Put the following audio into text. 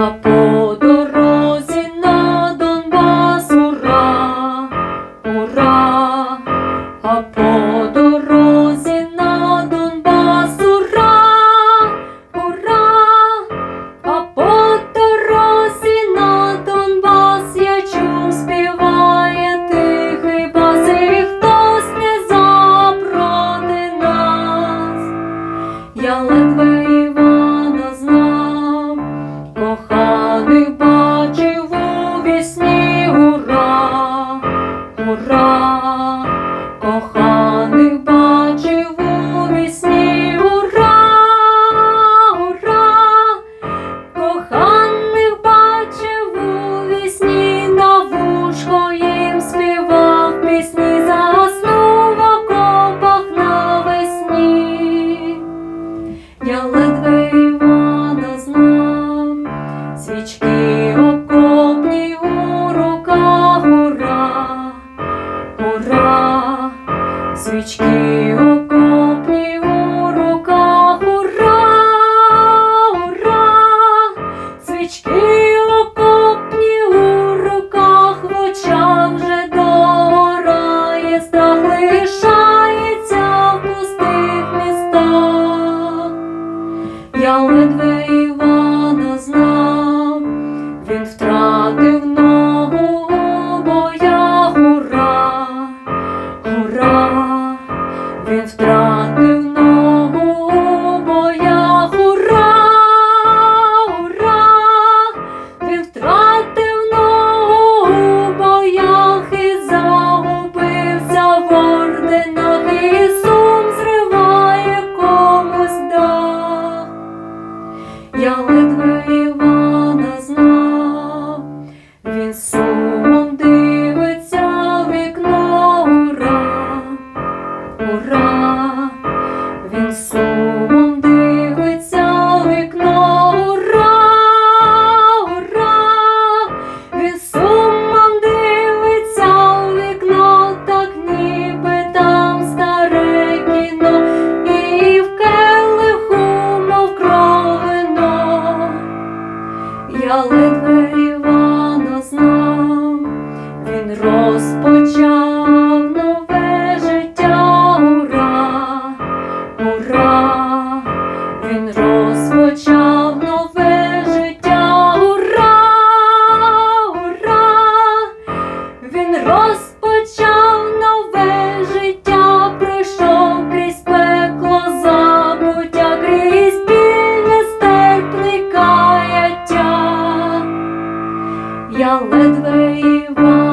а по дорозі на Донбас ура, ура, а по дорозі на Донбас ура, ура, а по дорозі на Донбас я співає тихий бас, хтось не запроти нас. Я ледве свічки окопні у руках, ура, ура, свічки окопні у руках, очах вже догорає, страх лишається в пустих містах. Я ледве Івана знав, він втратив він ура, він сумом розпочав нове життя, пройшов крізь пекло забуття, крізь біль нестерпний каяття. Я ледве Івана